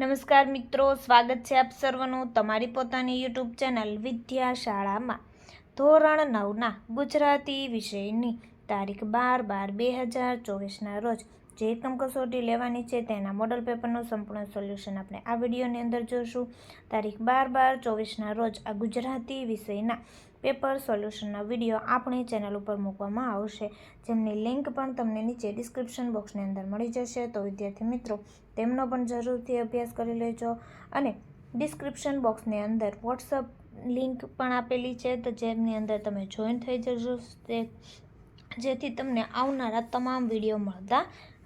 નમસ્કાર મિત્રો, સ્વાગત છે આપ સર્વનું તમારી પોતાની યુટ્યુબ ચેનલ વિદ્યાશાળામાં. ધોરણ નવના ગુજરાતી વિષયની તારીખ બાર બાર બે હજાર ચોવીસના રોજ જે એકમ કસોટી લેવાની છે તેના મોડલ પેપરનું સંપૂર્ણ સોલ્યુશન આપણે આ વિડીયોની અંદર જોશું તારીખ બાર બાર ચોવીસના રોજ આ ગુજરાતી વિષયના પેપર સોલ્યુશનના વીડિયો આપણી ચેનલ ઉપર મૂકવામાં આવશે. જેમની લિંક પણ તમને નીચે ડિસ્ક્રિપ્શન બોક્સની અંદર મળી જશે. તો વિદ્યાર્થી મિત્રો, તેમનો પણ જરૂરથી અભ્યાસ કરી લેજો અને ડિસ્ક્રિપ્શન બોક્સની અંદર વોટ્સઅપ લિંક પણ આપેલી છે. તો જેમની અંદર તમે જોઈન થઈ જશો, તે જેથી તમને આવનારા તમામ વીડિયો મળતા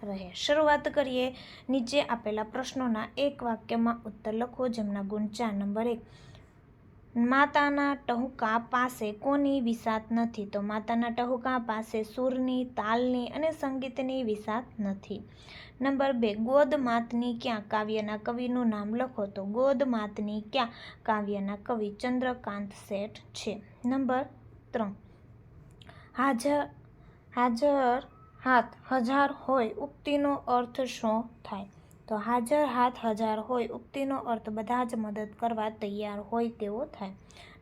રહે. શરૂઆત કરીએ નીચે આપેલા પ્રશ્નોના એક વાક્યમાં ઉત્તર લખો, જેમના ગુણ ચાર નંબર એક. માતાના ટહુકા પાસે કોની વિસાત નથી? તો માતાના ટહુકા પાસે સૂરની, તાલની અને સંગીતની વિસાત નથી. નંબર બે, ગોદ માતની ક્યાં? કાવ્યના કવિનું નામ લખો તો ગોદ માતની ક્યાં? કાવ્યના કવિ ચંદ્રકાંત શેઠ છે. નંબર ત્રણ, હાજર હાજર હાથ હજાર હોય ઉક્તિનો અર્થ શું થાય? તો હાજર હાથ હજાર હોય ઉક્તિનો અર્થ બધા જ મદદ કરવા તૈયાર હોય તેવો થાય.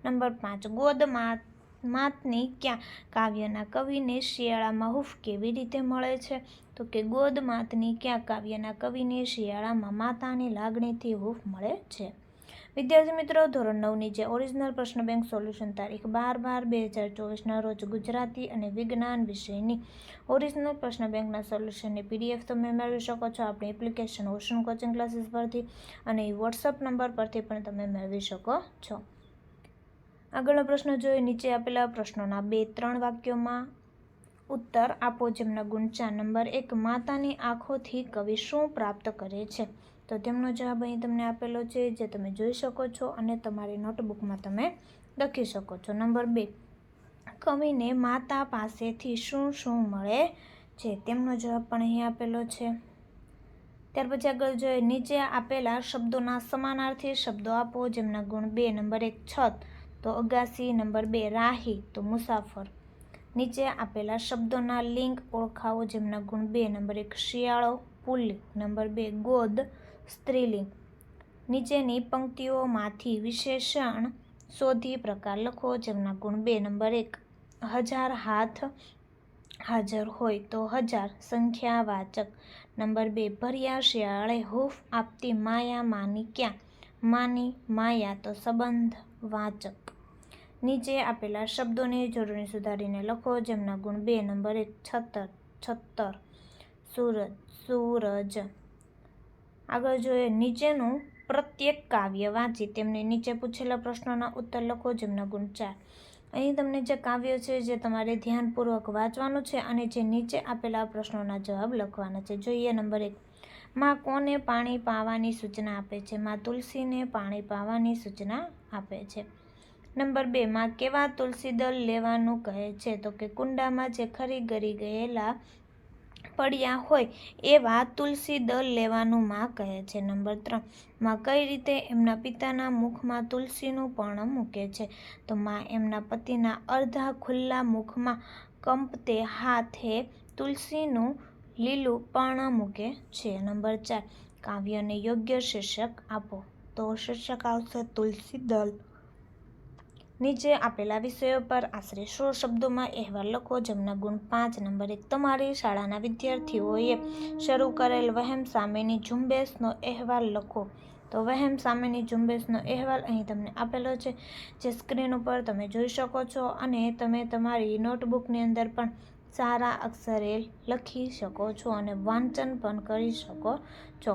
નંબર પાંચ, ગોદ માત, માતની ક્યાં? કાવ્યના કવિને શિયાળામાં હૂફ કેવી રીતે મળે છે? તો કે ગોદ માતની ક્યાં? કાવ્યના કવિને શિયાળામાં માતાની લાગણીથી હૂફ મળે છે. વિદ્યાર્થી મિત્રો, ધોરણ નવની જે ઓરિજિનલ પ્રશ્ન બેંક સોલ્યુશન તારીખ બાર બાર બે હજાર ચોવીસના રોજ ગુજરાતી અને વિજ્ઞાન વિષયની ઓરિજિનલ પ્રશ્ન બેંકના સોલ્યુશનની પીડીએફ તમે મેળવી શકો છો. આપણી એપ્લિકેશન ઓશન કોચિંગ ક્લાસીસ પરથી અને વોટ્સઅપ નંબર પરથી પણ તમે મેળવી શકો છો. આગળનો પ્રશ્ન જોઈએ. નીચે આપેલા પ્રશ્નોના બે ત્રણ વાક્યોમાં ઉત્તર આપો, જેમના ગુણ નંબર એક, માતાની આંખોથી કવિ શું પ્રાપ્ત કરે છે? તો તેમનો જવાબ અહીં તમને આપેલો છે, જે તમે જોઈ શકો છો અને તમારી નોટબુકમાં તમે લખી શકો છો. નંબર બે, કવિને માતા પાસેથી શું શું મળે છે? તેમનો જવાબ પણ અહીં આપેલો છે. ત્યાર પછી આગળ જોઈએ, નીચે આપેલા શબ્દોના સમાનાર્થી શબ્દો આપો, જેમના ગુણ બે, નંબર એક, છત, તો અગાસી, નંબર બે, રાહી, તો મુસાફર. નીચે આપેલા શબ્દોના લિંક ઓળખાવો, જેમના ગુણ બે, નંબર એક, શિયાળો, પુલ, નંબર બે, ગોદ સ્ત્રીલિંગ નીચેની પંક્તિઓમાંથી વિશેષણ શોધી પ્રકાર લખો, જેમના ગુણ બે, નંબર એક, હજાર હાથ હાજર હોય તો હજાર સંખ્યાવાચક, નંબર બે, ભર્યા શિયાળે હૂફ આપતી માયા માની ક્યાં? માની માયા તો સંબંધ વાચક નીચે આપેલા શબ્દોની જોડણી સુધારીને લખો, જેમના ગુણ બે, નંબર એક છત્તર છત્તર, સૂરજ સૂરજ આગળ જોઈએ, નીચેનું પ્રત્યેક કાવ્ય વાંચી. તેમને નીચે પૂછેલા પ્રશ્નોના ઉત્તર લખો, જેમના ગુણ ચાર. અહીં તમને જે કાવ્ય છે, જે તમારે ધ્યાનપૂર્વક વાંચવાનું છે અને જે નીચે આપેલા પ્રશ્નોના જવાબ લખવાના છે. જોઈએ નંબર એક. માં કોને પાણી પાવાની સૂચના આપે છે? માં તુલસીને પાણી પાવાની સૂચના આપે છે. નંબર બે. માં કેવા તુલસી દળ લેવાનું કહે છે? તો કે કુંડામાં જે ખરી ગરી ગયેલા પડ્યા હોય એવા તુલસી દળ લેવાનું માં કહે છે. નંબર ત્રણ, માં કઈ રીતે એમના પિતાના મુખમાં તુલસીનું પર્ણ મૂકે છે? તો માં એમના પતિના અર્ધા ખુલ્લા મુખમાં કંપતે હાથે તુલસીનું લીલું પર્ણ મૂકે છે. નંબર ચાર, કાવ્યને યોગ્ય શીર્ષક આપો. તો શીર્ષક આવશે તુલસી દળ. નીચે આપેલા વિષયો પર આશરે સો શબ્દોમાં અહેવાલ લખો. જેમના ગુણ પાંચ નંબર તમારી શાળાના વિદ્યાર્થીઓએ શરૂ કરેલ વહેમ સામેની ઝુંબેશનો અહેવાલ લખો. તો વહેમ સામેની ઝુંબેશનો અહેવાલ અહીં તમને આપેલો છે, જે સ્ક્રીન ઉપર તમે જોઈ શકો છો અને તમે તમારી નોટબુકની અંદર પણ સારા અક્ષરે લખી શકો છો અને વાંચન પણ કરી શકો છો.